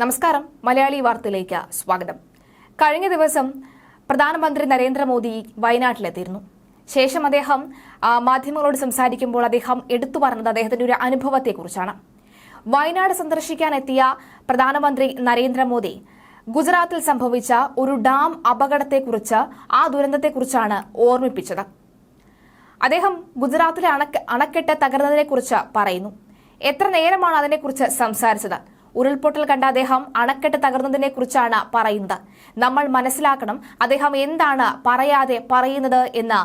നമസ്കാരം. മലയാളി വാർത്തയിലേക്ക് സ്വാഗതം. കഴിഞ്ഞ ദിവസം പ്രധാനമന്ത്രി നരേന്ദ്രമോദി വയനാട്ടിലെത്തിയിരുന്നു. ശേഷം അദ്ദേഹം മാധ്യമങ്ങളോട് സംസാരിക്കുമ്പോൾ അദ്ദേഹം എടുത്തു പറഞ്ഞത് അദ്ദേഹത്തിന്റെ ഒരു അനുഭവത്തെക്കുറിച്ചാണ്. വയനാട് സന്ദർശിക്കാനെത്തിയ പ്രധാനമന്ത്രി നരേന്ദ്രമോദി ഗുജറാത്തിൽ സംഭവിച്ച ഒരു ഡാം അപകടത്തെക്കുറിച്ച് ആ ദുരന്തത്തെക്കുറിച്ചാണ് ഓർമ്മിപ്പിച്ചത്. അദ്ദേഹം ഗുജറാത്തിലെ അണക്ക അണക്കെട്ട് തകർന്നതിനെക്കുറിച്ച് പറയുന്നു. എത്ര നേരമാണ് അതിനെക്കുറിച്ച് സംസാരിച്ചത്? ഉരുൾപൊട്ടൽ കണ്ട അദ്ദേഹം അണക്കെട്ട് തകർന്നതിനെ കുറിച്ചാണ് പറയുന്നത്. നമ്മൾ മനസ്സിലാക്കണം അദ്ദേഹം എന്താണ് പറയാതെ പറയുന്നത് എന്ന്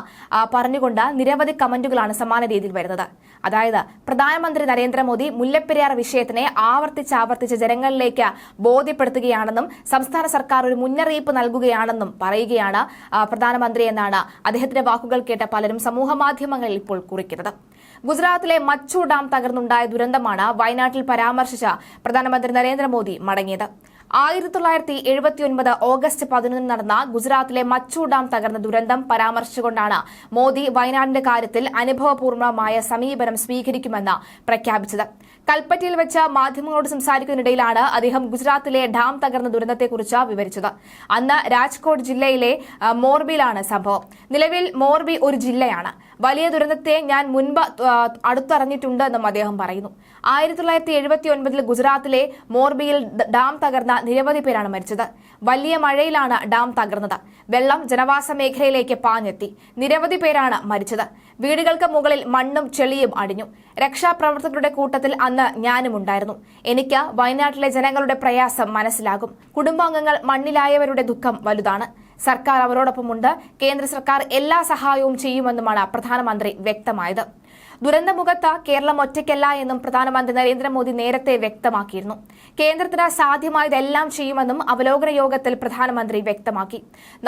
പറഞ്ഞുകൊണ്ട് നിരവധി കമന്റുകളാണ് സമാന രീതിയിൽ വരുന്നത്. അതായത് പ്രധാനമന്ത്രി നരേന്ദ്രമോദി മുല്ലപ്പെരിയാർ വിഷയത്തിനെ ആവർത്തിച്ച് ആവർത്തിച്ച് ജനങ്ങളിലേക്ക് ബോധ്യപ്പെടുത്തുകയാണെന്നും സംസ്ഥാന സർക്കാർ ഒരു മുന്നറിയിപ്പ് നൽകുകയാണെന്നും പറയുകയാണ് പ്രധാനമന്ത്രി എന്നാണ് അദ്ദേഹത്തിന്റെ വാക്കുകൾ കേട്ട പലരും സമൂഹ മാധ്യമങ്ങളിൽ ഇപ്പോൾ കുറിക്കുന്നത്. ഗുജറാത്തിലെ മച്ചു ഡാം തകർന്നുണ്ടായ ദുരന്തമാണ് വയനാട്ടിൽ പരാമർശിച്ച പ്രധാനമന്ത്രി നരേന്ദ്രമോദി മടങ്ങിയത്. ആയിരത്തി തൊള്ളായിരത്തി എഴുപത്തിയൊൻപത് ഓഗസ്റ്റ് പതിനൊന്നിന് നടന്ന ഗുജറാത്തിലെ മച്ചു ഡാം തകർന്ന ദുരന്തം പരാമർശിച്ചുകൊണ്ടാണ് മോദി വയനാടിന്റെ കാര്യത്തിൽ അനുഭവപൂർവമായ സമീപനം സ്വീകരിക്കുമെന്ന് പ്രഖ്യാപിച്ചത്. കൽപ്പറ്റയിൽ വെച്ച് മാധ്യമങ്ങളോട് സംസാരിക്കുന്നതിനിടയിലാണ് അദ്ദേഹം ഗുജറാത്തിലെ ഡാം തകർന്ന ദുരന്തത്തെക്കുറിച്ച് വിവരിച്ചത്. അന്ന് രാജ്കോട്ട് ജില്ലയിലെ മോർബിയിലാണ് സംഭവം. നിലവിൽ മോർബി ഒരു ജില്ലയാണ്. വലിയ ദുരന്തത്തെ ഞാൻ മുൻപ് അടുത്തറിഞ്ഞിട്ടുണ്ട് എന്നും അദ്ദേഹം പറയുന്നു. ആയിരത്തി തൊള്ളായിരത്തി എഴുപത്തി ഒൻപതിൽ ഗുജറാത്തിലെ മോർബിയിൽ ഡാം തകർന്ന നിരവധി പേരാണ് മരിച്ചത്. വലിയ മഴയിലാണ് ഡാം തകർന്നത്. വെള്ളം ജനവാസ മേഖലയിലേക്ക് പാഞ്ഞെത്തി. നിരവധി പേരാണ് മരിച്ചത്. വീടുകൾക്ക് മുകളിൽ മണ്ണും ചെളിയും അടിഞ്ഞു. രക്ഷാപ്രവർത്തകരുടെ കൂട്ടത്തിൽ അന്ന് ഞാനും ഉണ്ടായിരുന്നു. എനിക്ക് വയനാട്ടിലെ ജനങ്ങളുടെ പ്രയാസം മനസ്സിലാകും. കുടുംബാംഗങ്ങൾ മണ്ണിലായവരുടെ ദുഃഖം വലുതാണ്. സർക്കാർ അവരോടൊപ്പമുണ്ട്. കേന്ദ്ര സർക്കാർ എല്ലാ സഹായവും ചെയ്യുമെന്നുമാണ് പ്രധാനമന്ത്രി വ്യക്തമായത്. ദുരന്തമുഖത്ത് കേരളം ഒറ്റയ്ക്കല്ല എന്നും പ്രധാനമന്ത്രി നരേന്ദ്രമോദി നേരത്തെ വ്യക്തമാക്കിയിരുന്നു. കേന്ദ്രത്തിന് സാധ്യമായതെല്ലാം ചെയ്യുമെന്നും അവലോകന യോഗത്തിൽ പ്രധാനമന്ത്രി വ്യക്തമാക്കി.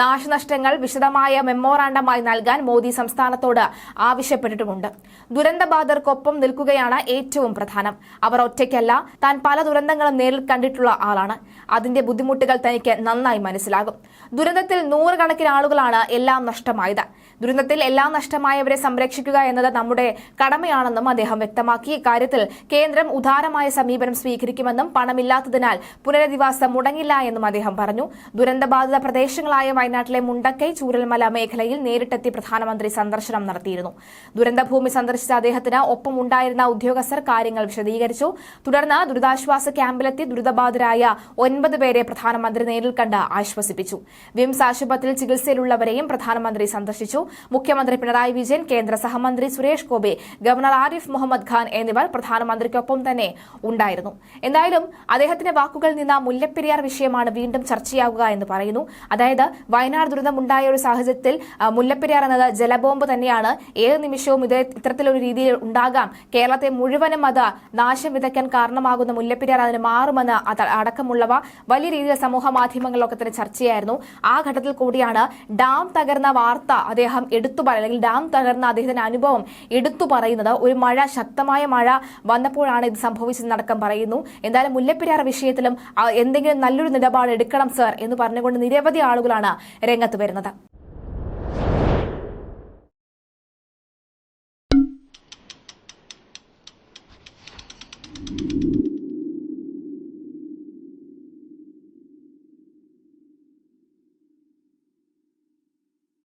നാശനഷ്ടങ്ങൾ വിശദമായ മെമ്മോറാണ്ടമായി നൽകാൻ മോദി സംസ്ഥാനത്തോട് ആവശ്യപ്പെട്ടിട്ടുമുണ്ട്. ദുരന്തബാധിതർക്കൊപ്പം നിൽക്കുകയാണ് ഏറ്റവും പ്രധാനം. അവർ ഒറ്റയ്ക്കല്ല താൻ പല ദുരന്തങ്ങളും നേരിൽ കണ്ടിട്ടുള്ള ആളാണ്. അതിന്റെ ബുദ്ധിമുട്ടുകൾ തനിക്ക് നന്നായി മനസ്സിലാകും. ദുരന്തത്തിൽ നൂറുകണക്കിന് ആളുകളാണ് എല്ലാം നഷ്ടമായത്. ദുരന്തത്തിൽ എല്ലാം നഷ്ടമായവരെ സംരക്ഷിക്കുക എന്നത് നമ്മുടെ കടമയാണെന്നും അദ്ദേഹം വ്യക്തമാക്കി. ഇക്കാര്യത്തിൽ കേന്ദ്രം ഉദാരമായ സമീപനം സ്വീകരിക്കുമെന്നും പണമില്ലാത്തതിനാൽ പുനരധിവാസം മുടങ്ങില്ല എന്നും അദ്ദേഹം പറഞ്ഞു. ദുരന്തബാധിത പ്രദേശങ്ങളായ വയനാട്ടിലെ മുണ്ടക്കൈ ചൂരൽമല മേഖലയിൽ നേരിട്ടെത്തി പ്രധാനമന്ത്രി സന്ദർശനം നടത്തിയിരുന്നു. ദുരന്തഭൂമി സന്ദർശിച്ച അദ്ദേഹത്തിന് ഒപ്പമുണ്ടായിരുന്ന ഉദ്യോഗസ്ഥർ കാര്യങ്ങൾ വിശദീകരിച്ചു. തുടർന്ന് ദുരിതാശ്വാസ ക്യാമ്പിലെത്തി ദുരിതബാധിതരായ ഒൻപത് പേരെ പ്രധാനമന്ത്രി നേരിൽ കണ്ട് ആശ്വസിപ്പിച്ചു. വിംസ് ആശുപത്രിയിൽ ചികിത്സയിലുള്ളവരെയും പ്രധാനമന്ത്രി സന്ദർശിച്ചു. മുഖ്യമന്ത്രി പിണറായി വിജയൻ കേന്ദ്ര സഹമന്ത്രി സുരേഷ് ഗോപി ഗവർണർ ആരിഫ് മുഹമ്മദ് ഖാൻ എന്നിവർ പ്രധാനമന്ത്രിക്കൊപ്പം തന്നെ ഉണ്ടായിരുന്നു. എന്തായാലും അദ്ദേഹത്തിന്റെ വാക്കുകളിൽ നിന്ന് മുല്ലപ്പെരിയാർ വിഷയമാണ് വീണ്ടും ചർച്ചയാകുക എന്ന് പറയുന്നു. അതായത് വയനാട് ദുരന്തമുണ്ടായ ഒരു സാഹചര്യത്തിൽ മുല്ലപ്പെരിയാർ എന്നത് ജലബോംബ് തന്നെയാണ്. ഏത് നിമിഷവും ഇത് ഇത്തരത്തിലൊരു രീതിയിൽ ഉണ്ടാകാം. കേരളത്തെ മുഴുവനും അത് നാശം വിതയ്ക്കാൻ കാരണമാകുന്ന മുല്ലപ്പെരിയാർ അതിന് മാറുമെന്ന് അടക്കമുള്ളവ വലിയ രീതിയിൽ സമൂഹ മാധ്യമങ്ങളിലൊക്കെ തന്നെ ചർച്ചയായിരുന്നു. ആ ഘട്ടത്തിൽ കൂടിയാണ് ഡാം തകർന്ന വാർത്ത അദ്ദേഹം എടുത്തു പറയുന്നത് അല്ലെങ്കിൽ ഡാം തകർന്ന അദ്ദേഹത്തിന്റെ അനുഭവം എടുത്തു പറയുന്നത് ഒരു മഴ ശക്തമായ മഴ വന്നപ്പോഴാണ് ഇത് സംഭവിച്ചതെന്നടക്കം പറയുന്നു. എന്തായാലും മുല്ലപ്പെരിയാർ വിഷയത്തിലും എന്തെങ്കിലും നല്ലൊരു നിലപാട് എടുക്കണം സർ എന്ന് പറഞ്ഞുകൊണ്ട് നിരവധി ആളുകളാണ് രംഗത്ത് വരുന്നത്.